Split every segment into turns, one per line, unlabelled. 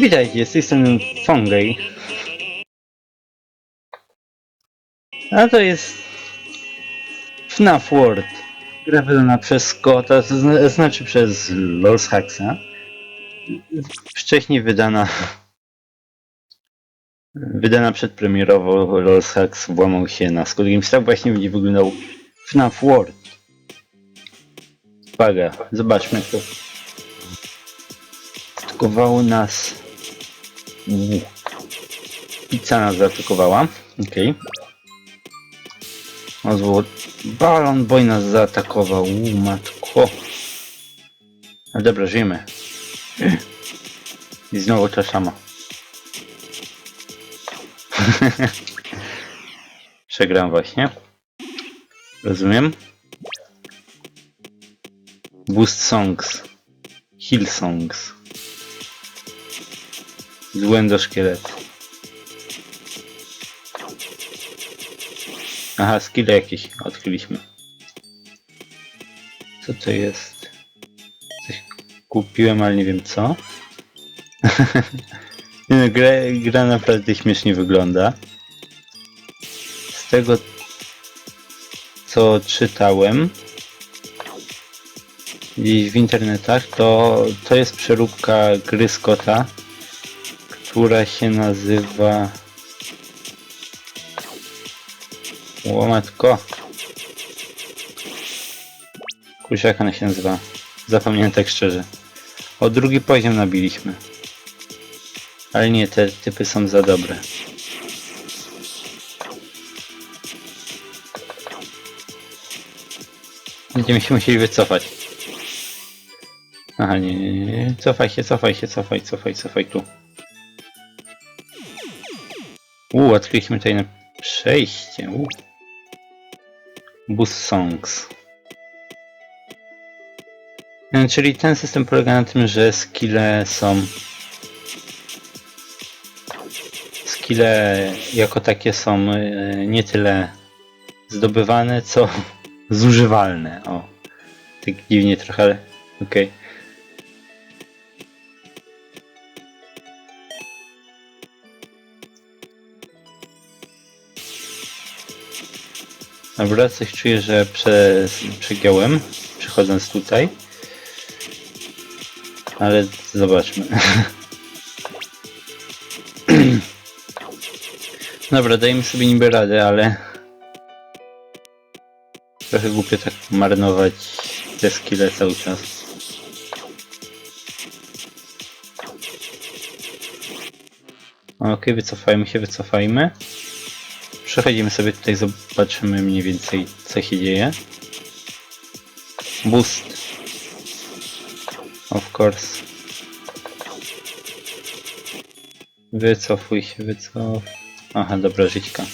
Witajcie, strony Fongej. A to jest FNAF World. Gra wydana przez Scotta, znaczy przez Lors Haxa. Wcześniej wydana wydana przedpremierowo Lors Hax włamał się na Scott. Tak właśnie będzie wyglądał FNAF World. Uwaga, zobaczmy to. Atakowało nas Uuu. Pizza nas zaatakowała. Okej. O zło... Balon boy nas zaatakował. Uuu, matko. No dobra, żyjemy. I znowu ta sama. Przegram właśnie. Rozumiem. Boost songs. Heal songs. Złędo szkielet. Aha, skille jakieś odkryliśmy. Co to jest? Coś kupiłem, ale nie wiem co. No, gra, gra naprawdę śmiesznie wygląda. Z tego co czytałem gdzieś w internetach, to to jest przeróbka gry Scotta, która się nazywa... O matko. Kurczę, jak ona się nazywa? Zapomniałem tak szczerze. O drugi poziom nabiliśmy. Ale nie, te typy są za dobre. Będziemy się musieli wycofać. Aha, nie, nie, nie. Cofaj się, cofaj się, cofaj, cofaj, cofaj tu. Uuu, odkryliśmy tutaj na przejście. Uuu. Bus Songs. E, Czyli ten system polega na tym, że skille są... Skille jako takie są e, nie tyle zdobywane, co zużywalne. O, tak dziwnie trochę, ale okej. Dobra, coś czuję, że prze, przegiąłem, przychodząc tutaj. Ale zobaczmy. Dobra, dajmy sobie niby radę, ale... Trochę głupio tak marnować te skille cały czas. Okej, wycofajmy się, wycofajmy. Przechodzimy sobie tutaj, zobaczymy mniej więcej co się dzieje. Boost. Of course. Wycofuj się, wycof. Aha, dobra, żyćka.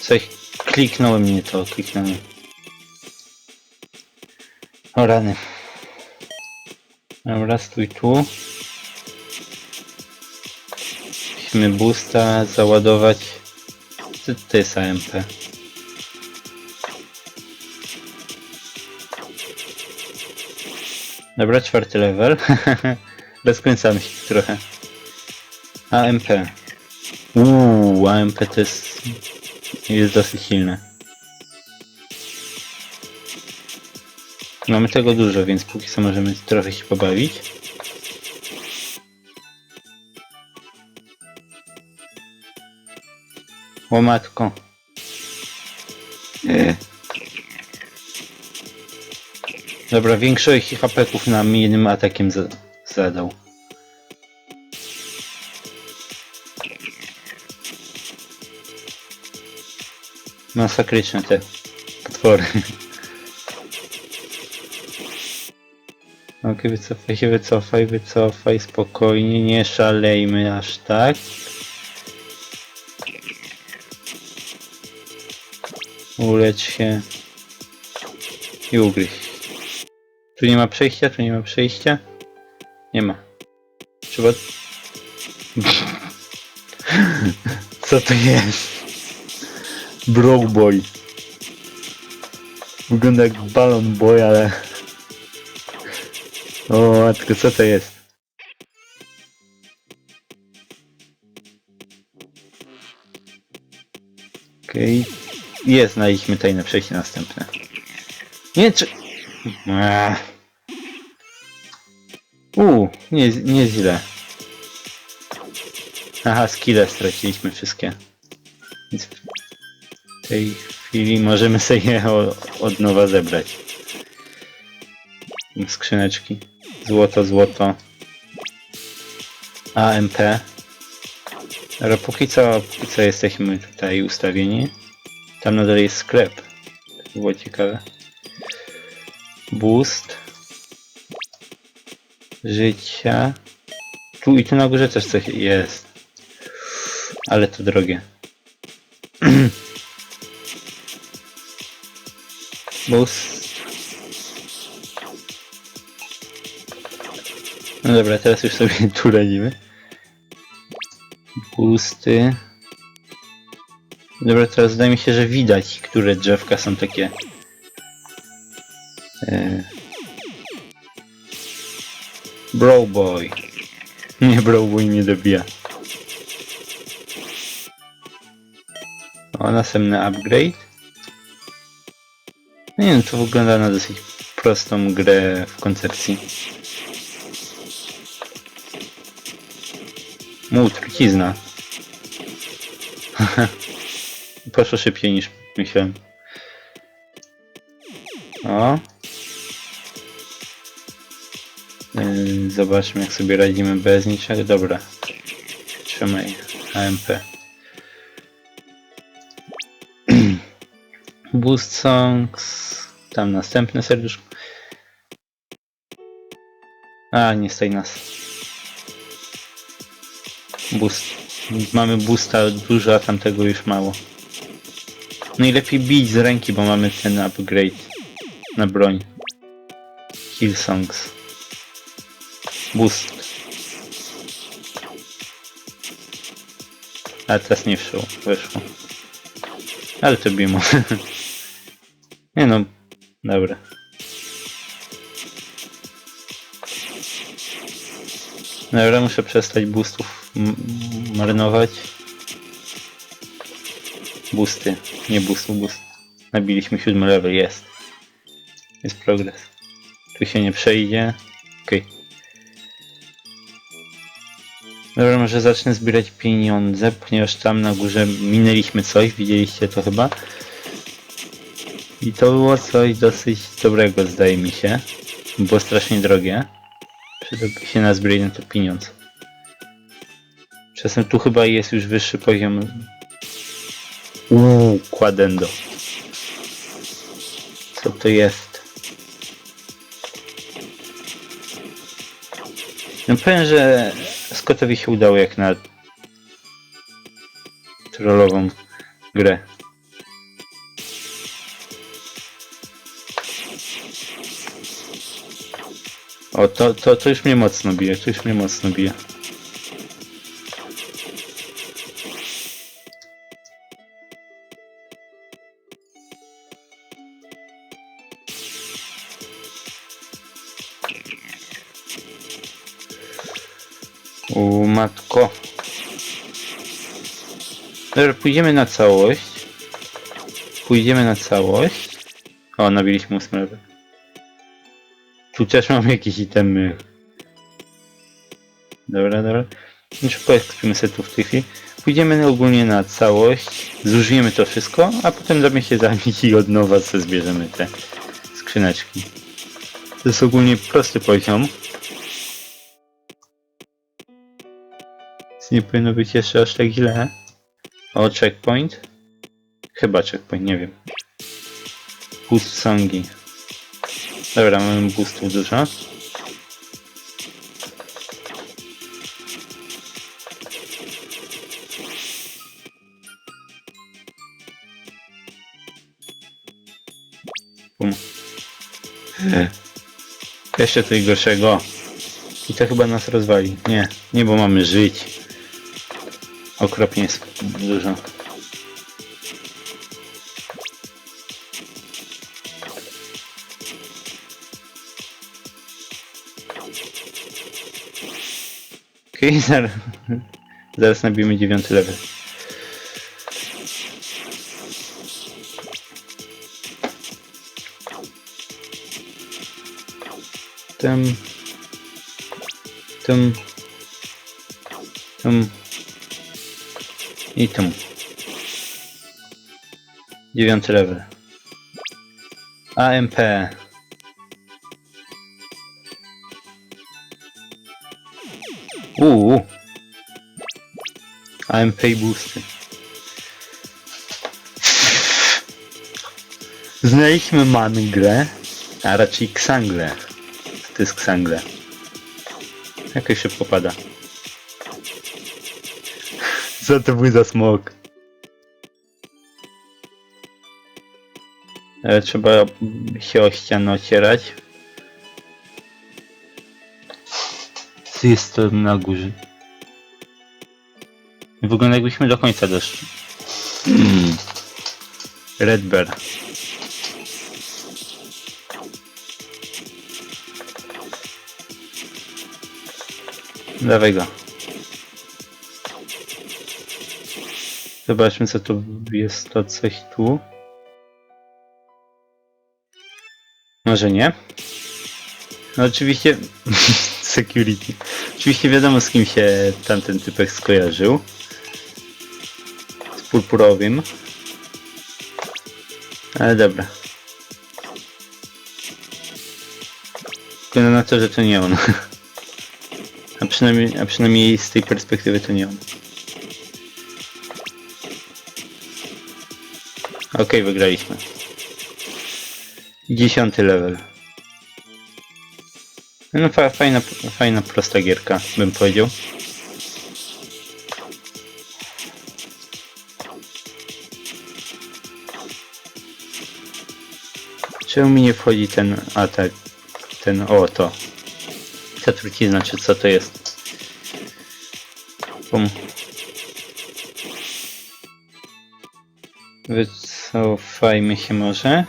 Coś kliknąłem nie to, kliknąłem. O rany. Dobra, stój tu. Musimy boosta załadować. Jest AMP? Dobra, czwarty level. Rozkręcamy się trochę. AMP. Uuu, AMP to jest, jest dosyć silne. Mamy tego dużo, więc póki co możemy trochę się pobawić. O matko. E. Dobra, większość HP-ków nam jednym atakiem za zadał. Masakryczne te potwory. Okej, wycofaj się, wycofaj, wycofaj, spokojnie, nie szalejmy aż tak. Ulecz się i ugryź. Tu nie ma przejścia, tu nie ma przejścia. Nie ma. Trzeba... Co to jest? Broke boy. Wygląda jak balon boy, ale... O matko, co to jest? Okej. Jest, znaleźliśmy tajne przejście następne. Nie, czy... Eee. Uuu, nie, nie źle. Aha, skille straciliśmy wszystkie. Więc w tej chwili możemy sobie je od nowa zebrać. Skrzyneczki. Złoto, złoto. AMP. Ale póki co, póki co jesteśmy tutaj ustawieni. Tam nadal jest sklep. To było ciekawe. Boost. Życia. Tu i tu na górze też coś jest. Ale to drogie. Boost. No dobra, teraz już sobie tu radzimy. Boosty. Dobra, teraz wydaje mi się, że widać, które drzewka są takie. E... Bro boy. Nie, bro boy nie dobija. O, następny upgrade. No nie wiem, to wygląda na dosyć prostą grę w koncepcji. Mu, trucizna. Poszło szybciej niż myślałem. O. Yy, Zobaczmy jak sobie radzimy bez niczego. Dobra. Trzymaj. AMP. Boost Songs. Tam następne serduszko. A, nie stoi nas. Boost. Mamy boosta dużo, a tamtego już mało. No i lepiej bić z ręki, bo mamy ten upgrade na broń. Kill songs. Boost. A teraz nie wszło, weszło. Ale to bimo. nie no, dobra. Dobra, muszę przestać boostów m- Boosty, nie boostu, boost. Nabiliśmy siódmy level, jest. Jest progres. Tu się nie przejdzie. Okej. Dobra, może zacznę zbierać pieniądze, ponieważ tam na górze minęliśmy coś, widzieliście to chyba. I to było coś dosyć dobrego, zdaje mi się. Było strasznie drogie. Przydałby się na zbieranie to pieniądz. Czasem tu chyba jest już wyższy poziom. Uuu, kładendo. Co to jest? No powiem, że Scottowi się udało jak na trollową grę. O, to, to, to już mnie mocno bije, to już mnie mocno bije. Matko. Dobra, pójdziemy na całość. Pójdziemy na całość. O, nabiliśmy ósmy level. Tu też mam jakieś itemy. Dobra, dobra. Szybko ekspimy sobie tu w tej chwili. Pójdziemy ogólnie na całość, zużyjemy to wszystko, a potem damy się zabić i od nowa sobie zbierzemy te skrzyneczki. To jest ogólnie prosty poziom. Nie powinno być jeszcze aż tak źle. O, checkpoint. Chyba checkpoint, nie wiem. Boost songi. Dobra, mamy boostów dużo. Bum. Jeszcze coś gorszego. I to chyba nas rozwali. Nie, nie, bo mamy żyć okropnie dużo. Okej, zaraz, zaraz nabijmy dziewiąty level. Tam... Tam... Tam i tym. Dziewiąty level. AMP. Uuu. AMP i boosty. Znaleźliśmy mangrę, a raczej ksanglę. To jest ksangle. Jakoś szybko pada. Co to był za smok? E, Trzeba się o ścianę ocierać. Co jest to na górze? Wygląda jakbyśmy do końca doszli. Mm. Red Bear. Dawaj go. Zobaczmy co tu jest to coś tu. Może nie? No oczywiście security. Oczywiście wiadomo z kim się tamten typek skojarzył. Z purpurowym. Ale dobra. Wygląda na to, że to nie on. A przynajmniej, a przynajmniej z tej perspektywy to nie on. Okej, wygraliśmy. Dziesiąty level. No fa fajna, fajna prosta gierka, bym powiedział. Czemu mi nie wchodzi ten atak? Ten, o to. Ta trucizna, czy co to jest? Pum. Wycofajmy się może.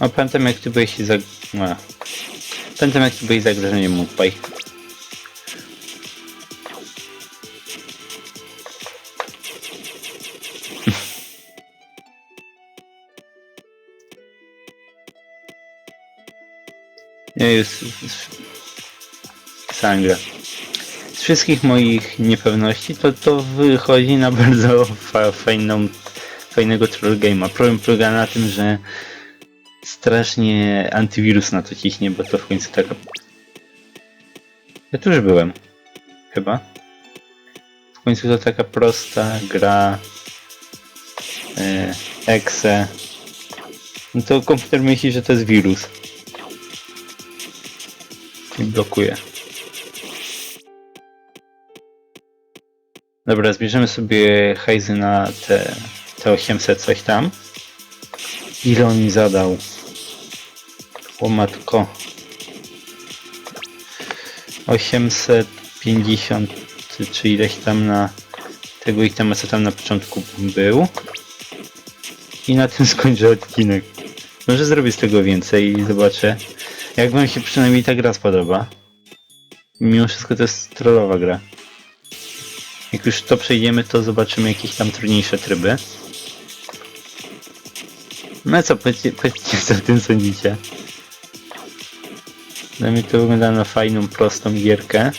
O, pamiętam jak ty byłeś za... A. Pamiętam jak ty byłeś zagrożeniem Mudpie. Nie jest... Sangra. Z wszystkich moich niepewności to to wychodzi na bardzo fa fajną, fajnego troll game'a. Problem polega na tym, że strasznie antywirus na to ciśnie, bo to w końcu taka... Ja tu już byłem. Chyba. W końcu to taka prosta gra. E, exe. No to komputer myśli, że to jest wirus. I blokuje. Dobra, zbierzemy sobie hajzy na te, te 800 coś tam. Ile on mi zadał? O matko. 850 czy ileś tam na tego ich tam co tam na początku był. I na tym skończę odcinek. Może zrobię z tego więcej i zobaczę. Jak wam się przynajmniej ta gra spodoba. Mimo wszystko to jest trollowa gra. Jak już to przejdziemy, to zobaczymy jakieś tam trudniejsze tryby. No co, powiedzcie, co o tym sądzicie. Dla mnie to wygląda na fajną, prostą gierkę.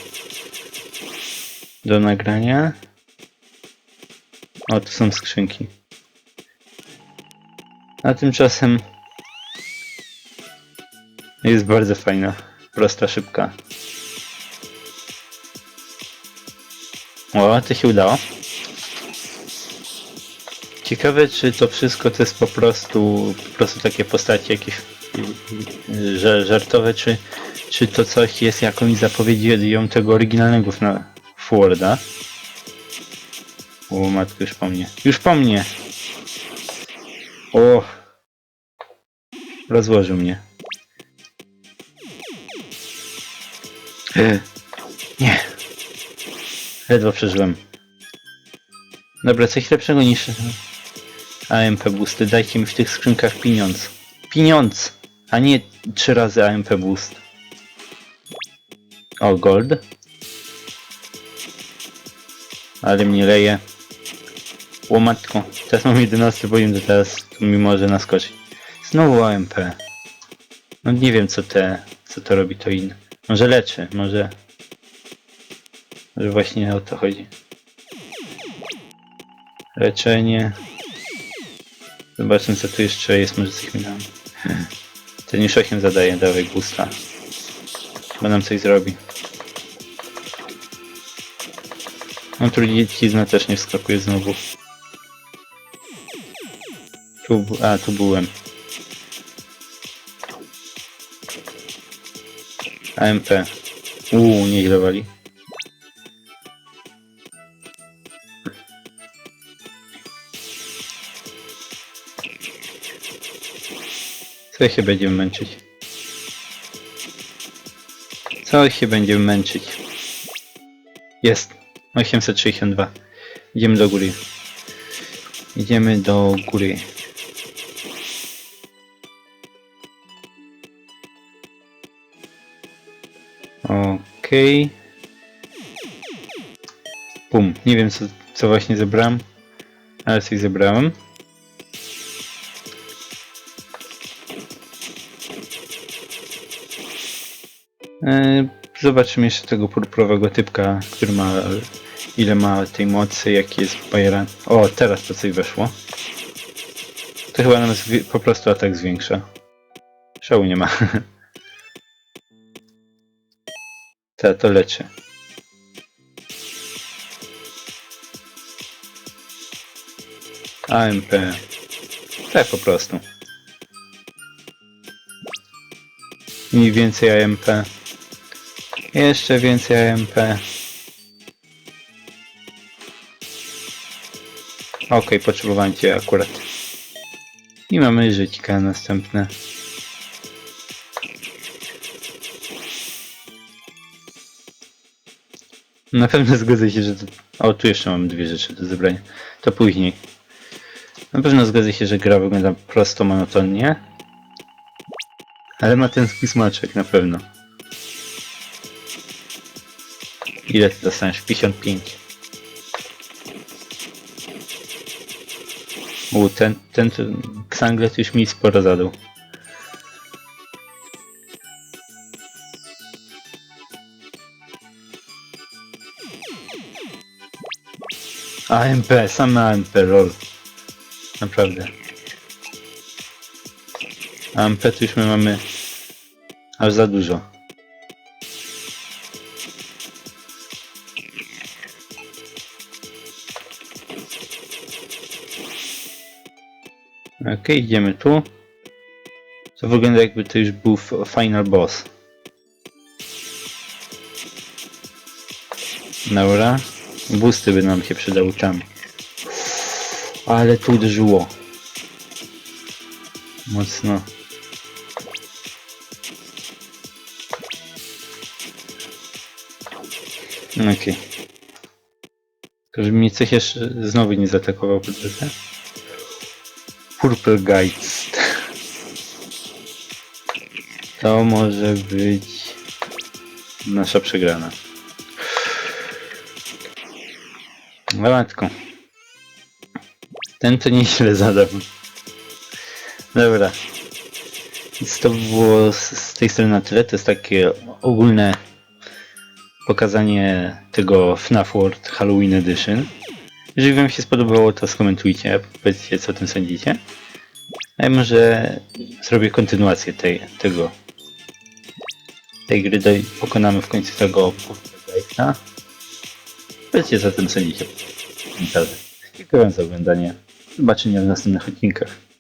Do nagrania. O, tu są skrzynki. A tymczasem jest bardzo fajna, prosta, szybka. O, to się udało. Ciekawe, czy to wszystko to jest po prostu, po prostu takie postacie jakieś y, żartowe, czy, czy to coś jest jakąś zapowiedzią tego oryginalnego na Forda. O matko, już po mnie. Już po mnie! O! Rozłożył mnie. E, Nie. Ledwo przeżyłem. Dobra, coś lepszego niż AMP boosty. Dajcie mi w tych skrzynkach pieniądz. Pieniądz! A nie 3 razy AMP boost. O, gold. Ale mnie leje. Łomatko. Teraz mam 11 poziom, to teraz to mi może naskoczyć. Znowu AMP. No nie wiem co te, co to robi to inne. Może leczy, może... Może właśnie o to chodzi. Leczenie. Zobaczmy co tu jeszcze jest, może coś mi dam. Ten już 8 zadaje, dawaj boosta. Chyba nam coś zrobi. No trucizna też nie wskakuje znowu. Tu, a tu byłem. AMP. Uuu, nieźle wali. Co się będziemy męczyć? Co się będziemy męczyć? Jest. 862. Idziemy do góry. Idziemy do góry. Okej. Pum. Nie wiem co, co właśnie zebrałem. Ale coś zebrałem. Zobaczymy jeszcze tego purpurowego typka, który ma ile ma tej mocy, jaki jest Bajeran. O, teraz to coś weszło. To chyba nam po prostu atak zwiększa. Szału nie ma. Ta, to leczy. AMP. Tak po prostu. I więcej AMP. Jeszcze więcej AMP. Okej, potrzebowałem cię akurat. I mamy żyćka następne. Na pewno zgodzę się, że... O, tu jeszcze mam dwie rzeczy do zebrania. To później. Na pewno zgodzę się, że gra wygląda prosto, monotonnie. Ale ma ten smaczek na pewno. Ile ty dostaniesz? 55. U, ten, ten, ten Xanglet już mi sporo zadał. AMP, same AMP, lol. Naprawdę. AMP to już my mamy aż za dużo. Idziemy tu. To wygląda jakby to już był final boss. Dobra. Boosty by nam się przydały tam. Ale tu uderzyło. Mocno. Okej. Tylko żeby mnie coś jeszcze znowu nie zaatakował po drodze. Purple Geist. To może być nasza przegrana. No matko. Ten to nieźle zadał. Dobra. Więc to było z tej strony na tyle. To jest takie ogólne pokazanie tego FNAF World Halloween Edition. Jeżeli wam się spodobało, to skomentujcie, powiedzcie co o tym sądzicie. A ja może zrobię kontynuację tej, tego tej gry, doj- pokonamy w końcu tego Poltergeista. Powiedzcie co o tym sądzicie. Dziękuję za oglądanie. Do zobaczenia w następnych odcinkach.